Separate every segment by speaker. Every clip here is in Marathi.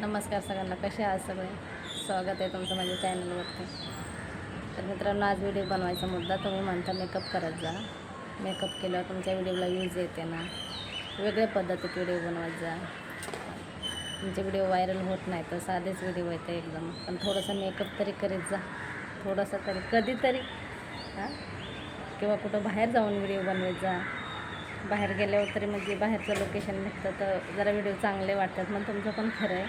Speaker 1: नमस्कार सगळ्यांना कसे आहात सगळे? स्वागत आहे तुमचं माझ्या चॅनलवरती. तर मित्रांनो आज व्हिडिओ बनवायचा मुद्दा तुम्ही म्हणता मेकअप करत जा. मेकअप केल्यावर तुमच्या व्हिडिओला यूज येते ना. वेगळ्या पद्धतीत व्हिडिओ बनवत जा. तुमचे व्हिडिओ व्हायरल होत नाही तर साधेच व्हिडिओ येते एकदम. पण थोडंसं मेकअप तरी करीत जा. थोडंसं तरी कधीतरी हां? किंवा कुठं बाहेर जाऊन व्हिडिओ बनवत जा. बाहेर गेल्यावर तरी म्हणजे बाहेरचं लोकेशन निघतं तर जरा व्हिडिओ चांगले वाटतात. मग तुमचं पण खरं आहे.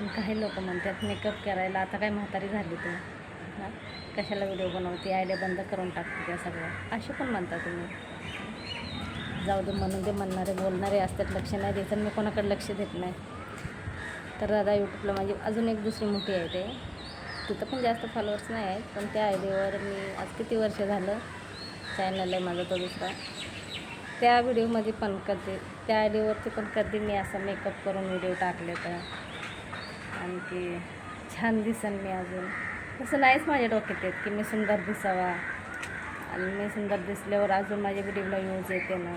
Speaker 1: पण काही लोक म्हणतात मेकअप करायला आता काय म्हातारी झाली तू. हां? कशाला व्हिडिओ बनवते? आयडिया बंद करून टाकते त्या सगळं असे पण म्हणता तुम्ही. जाऊ दे म्हणून ते म्हणणारे बोलणारे असतात लक्ष नाही द्यायचं मी कोणाकडे लक्ष देत नाही. तर दादा यूट्यूबला माझी अजून एक दुसरी मोठी आहे. ते तिथं पण जास्त फॉलोअर्स नाही आहेत पण त्या आयडीवर मी आज किती वर्ष झालं? चॅनल आहे माझा तो दुसरा. त्या व्हिडिओमध्ये पण कधी त्या आयडीवरती पण कधी मी असं मेकअप करून व्हिडिओ टाकले तर आणखी छान दिसन मी अजून. तसं नाहीच माझ्या डोक्यात येत की मी सुंदर दिसावा. आणि मी सुंदर दिसल्यावर अजून माझ्या व्हिडिओला यूज येते ना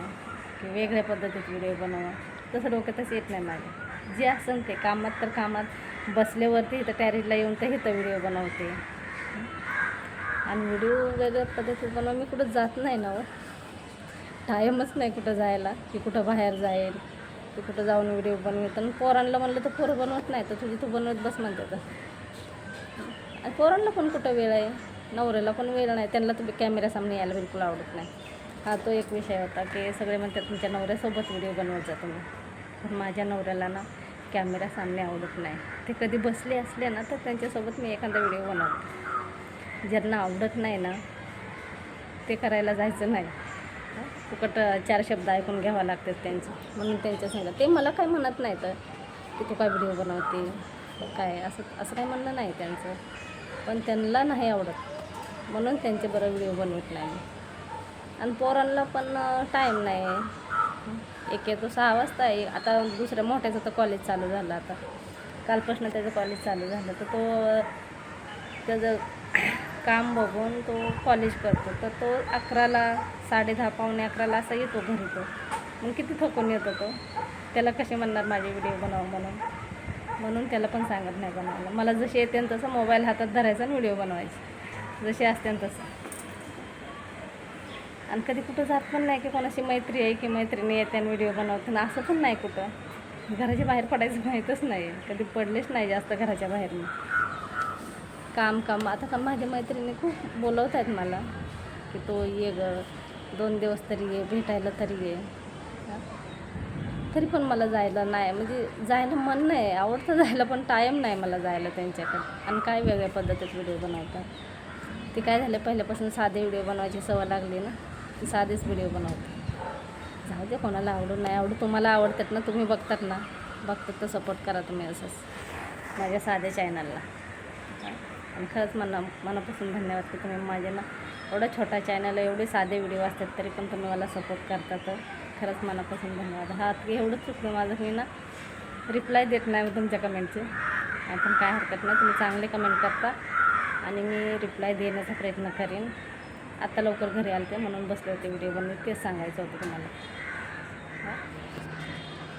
Speaker 1: की वेगळ्या पद्धतीत व्हिडिओ बनवा. तसं डोक्यातच येत नाही माझ्या. जे असेल ते कामात तर कामात बसल्यावरती इथं टॅरेजला येऊन तर इथं व्हिडिओ बनवते. आणि व्हिडिओ वेगळ्या पद्धतीत बनवा मी कुठं जात नाही ना हो. टाईमच नाही कुठं जायला की कुठं बाहेर जाईल की कुठं जाऊन व्हिडिओ बनवत आणि पोरांना म्हणलं तर पोरं बनवत नाही तर तुझी तू बनवत बस म्हणते तर. आणि पोरांना पण कुठं वेळ आहे? नवऱ्याला पण वेळ नाही. त्यांना तर कॅमेऱ्यासामने यायला बिलकुल आवडत नाही. हा तो एक विषय होता की सगळे म्हणतात तुमच्या नवऱ्यासोबत व्हिडिओ बनवत जा तुम्ही. पण माझ्या नवऱ्याला ना कॅमेरा सामने आवडत नाही. ते कधी बसले असले ना तर त्यांच्यासोबत मी एखादा व्हिडिओ बनवते. ज्यांना आवडत नाही ना ते करायला जायचं नाही. फुकट चार शब्द ऐकून घ्यावा लागतात त्यांचं. म्हणून त्यांच्या सांगितलं ते मला काय म्हणत नाही तर की तू काय व्हिडिओ बनवते? काय? असं असं काय म्हणणं नाही त्यांचं. पण त्यांना नाही आवडत. म्हणून त्यांचे बरं व्हिडिओ बनवत नाही. मी. आणि पोरांना पण टाईम नाही. एक येतो सहा वाजता आहे. आता दुसऱ्या मोठ्याचं तर कॉलेज चालू झालं आता. कालपासून त्याचं कॉलेज चालू झालं. तर तो त्याचं काम बघून तो कॉलेज करतो. तर तो अकराला साडे दहा पावणे अकराला असा येतो घरी तो. मग किती थकून येतो तो? त्याला कसे म्हणणार माझे व्हिडिओ बनव म्हणून? म्हणून त्याला पण सांगत नाही बनवायला. मला जसे येते तसं मोबाईल हातात धरायचा आणि व्हिडिओ बनवायचे. जसे असते तसं. आणि कधी कुठं जात पण नाही की कोणाशी मैत्री आहे की मैत्रिणी येते आणि व्हिडिओ बनवते ना असं पण नाही कुठं. घराच्या बाहेर पडायचं माहीतच नाही. कधी पडलेच नाही जास्त घराच्या बाहेर काम काम. आता का माझ्या मैत्रिणी खूप बोलवत आहेत मला की तो ये ग दोन दिवस तरी ये भेटायला तरी ये. तरी पण मला जायला नाही म्हणजे जायला मन नाही आवडतं जायला पण टाईम नाही मला जायला त्यांच्याकडे. आणि काय वेगळ्या पद्धतीत व्हिडिओ बनवतात. ते काय झालं पहिल्यापासून साधे व्हिडिओ बनवायची सवय लागली ना साधेच व्हिडिओ बनवतो जाऊ दे कोणाला आवडून नाही आवडू तुम्हाला आवडतात ना तुम्ही बघतात ना. बघतात तर सपोर्ट करा तुम्ही असंच. माझ्या साध्या चॅनलला आणि खरंच मना मनापासून धन्यवाद की तुम्ही माझ्या ना एवढा छोटा चॅनल आहे एवढे साधे व्हिडिओ असतात तरी पण तुम्ही मला सपोर्ट करता. तर खरंच मनापासून धन्यवाद. हा की एवढंच चुकलं माझं मी ना रिप्लाय देत नाही मी तुमच्या कमेंटचे पण काय हरकत नाही तुम्ही चांगले कमेंट करता आणि मी रिप्लाय देण्याचा प्रयत्न करेन. आत्ता लवकर घरी आलते म्हणून बसले होते व्हिडिओ बनवून तेच सांगायचं होतं तुम्हाला. हां?